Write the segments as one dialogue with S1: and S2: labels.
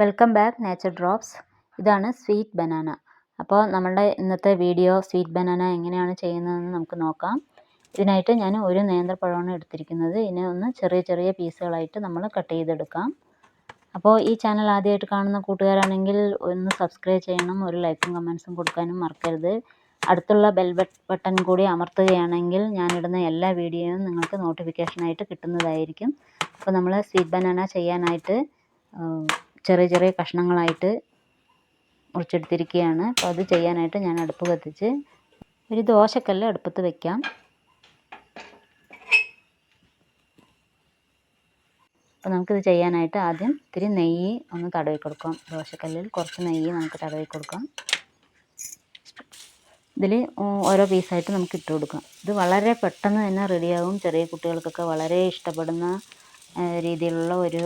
S1: Welcome back nature drops ഇതാണ് sweet banana അപ്പോൾ നമ്മളുടെ ഇന്നത്തെ വീഡിയോ സ്വീറ്റ് ബനാന എങ്ങനെയാണ് ചെയ്യുന്നതെന്ന് നമുക്ക് നോക്കാം. ഇതിനായിട്ട് ഞാൻ ഒരു നേന്ത്രപ്പഴമാണ് എടുത്തിരിക്കുന്നത്. ഇതിനെ ഒന്ന് ചെറിയ ചെറിയ പീസുകളായിട്ട് നമ്മൾ കട്ട് ചെയ്തെടുക്കാം. അപ്പോൾ ഈ ചാനൽ ആദ്യമായിട്ട് കാണുന്ന കൂട്ടുകാരാണെങ്കിൽ ഒന്ന് സബ്സ്ക്രൈബ് ചെയ്യണം. ഒരു ലൈക്കും കമൻസും കൊടുക്കാനും മറക്കരുത്. അടുത്തുള്ള ബെൽ ബട്ടൺ കൂടി അമർത്തുകയാണെങ്കിൽ ഞാനിടുന്ന എല്ലാ വീഡിയോയും നിങ്ങൾക്ക് നോട്ടിഫിക്കേഷനായിട്ട് കിട്ടുന്നതായിരിക്കും. അപ്പോൾ നമ്മൾ സ്വീറ്റ് ബനാന ചെയ്യാനായിട്ട് ചെറിയ ചെറിയ കഷ്ണങ്ങളായിട്ട് മുറിച്ചെടുത്തിരിക്കുകയാണ്. അപ്പോൾ അത് ചെയ്യാനായിട്ട് ഞാൻ അടുപ്പ് കത്തിച്ച് ഒരു ദോശക്കല്ല് അടുപ്പത്ത് വയ്ക്കാം അപ്പോൾ നമുക്കിത് ചെയ്യാനായിട്ട് ആദ്യം ഇത്തിരി നെയ്യ് ഒന്ന് തടവി കൊടുക്കാം. ദോശക്കല്ലിൽ കുറച്ച് നെയ്യ് നമുക്ക് തടവി കൊടുക്കാം. ഇതിൽ ഓരോ പീസായിട്ട് നമുക്ക് ഇട്ട് കൊടുക്കാം. ഇത് വളരെ പെട്ടെന്ന് തന്നെ റെഡിയാകും ചെറിയ കുട്ടികൾക്കൊക്കെ വളരെ ഇഷ്ടപ്പെടുന്ന രീതിയിലുള്ള ഒരു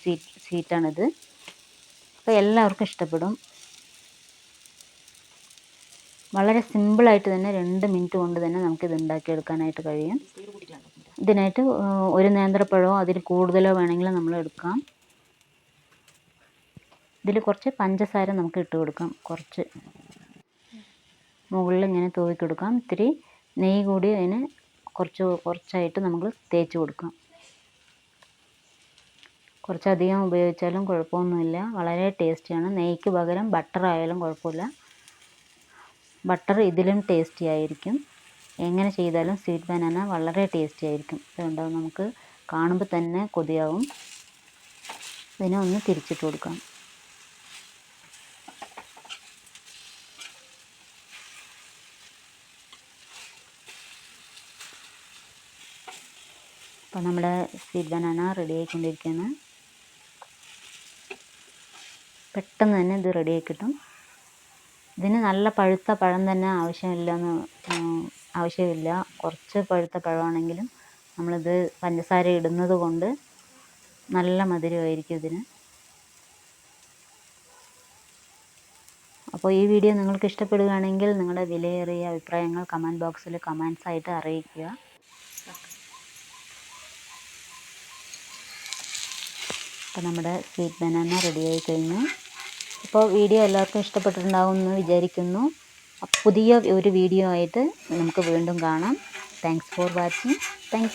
S1: സ്വീറ്റ് സ്വീറ്റാണിത്. അപ്പോൾ എല്ലാവർക്കും ഇഷ്ടപ്പെടും. വളരെ സിമ്പിളായിട്ട് തന്നെ രണ്ട് മിനിറ്റ് കൊണ്ട് തന്നെ നമുക്കിത് ഉണ്ടാക്കിയെടുക്കാനായിട്ട് കഴിയും. ഇതിനായിട്ട് ഒരു നേന്ത്രപ്പഴമോ അതിൽ കൂടുതലോ വേണമെങ്കിൽ നമ്മൾ എടുക്കാം. ഇതിൽ കുറച്ച് പഞ്ചസാര നമുക്ക് ഇട്ട് കൊടുക്കാം. കുറച്ച് മുകളിൽ ഇങ്ങനെ തൂവി കൊടുക്കാം. ഇത്തിരി നെയ്യ് കൂടി അതിന് കുറച്ച് കുറച്ചായിട്ട് നമുക്ക് തേച്ച് കൊടുക്കാം. കുറച്ചധികം ഉപയോഗിച്ചാലും കുഴപ്പമൊന്നുമില്ല. വളരെ ടേസ്റ്റിയാണ് നെയ്ക്ക് പകരം ബട്ടർ ആയാലും കുഴപ്പമില്ല. ബട്ടർ ഇതിലും ടേസ്റ്റി ആയിരിക്കും. എങ്ങനെ ചെയ്താലും സ്വീറ്റ് ബനാന വളരെ ടേസ്റ്റി ആയിരിക്കും. അതുകൊണ്ട് നമുക്ക് കാണുമ്പോൾ തന്നെ കൊതിയാവും. ഇതിനെ ഒന്ന് തിരിച്ചിട്ട് കൊടുക്കാം. അപ്പോൾ നമ്മുടെ സ്വീറ്റ് ബനാന റെഡി ആയിക്കൊണ്ടിരിക്കുകയാണ്. പെട്ടെന്ന് തന്നെ ഇത് റെഡിയായി കിട്ടും. ഇതിന് നല്ല പഴുത്ത പഴം തന്നെ ആവശ്യമില്ലെന്ന് ആവശ്യമില്ല. കുറച്ച് പഴുത്ത പഴമാണെങ്കിലും നമ്മളിത് പഞ്ചസാര ഇടുന്നത് കൊണ്ട് നല്ല മധുരമായിരിക്കും ഇതിന്. അപ്പോൾ ഈ വീഡിയോ നിങ്ങൾക്ക് ഇഷ്ടപ്പെടുകയാണെങ്കിൽ നിങ്ങളുടെ വിലയേറിയ അഭിപ്രായങ്ങൾ കമന്റ് ബോക്സിൽ കമൻസ് ആയിട്ട് അറിയിക്കുക. അപ്പോൾ നമ്മുടെ സ്വീറ്റ് ബനാന റെഡിയായി കഴിഞ്ഞു. അപ്പോൾ വീഡിയോ എല്ലാവർക്കും ഇഷ്ടപ്പെട്ടിട്ടുണ്ടാവും എന്ന് വിചാരിക്കുന്നു. പുതിയ ഒരു വീഡിയോ ആയിട്ട് നമുക്ക് വീണ്ടും കാണാം. Thanks for watching thank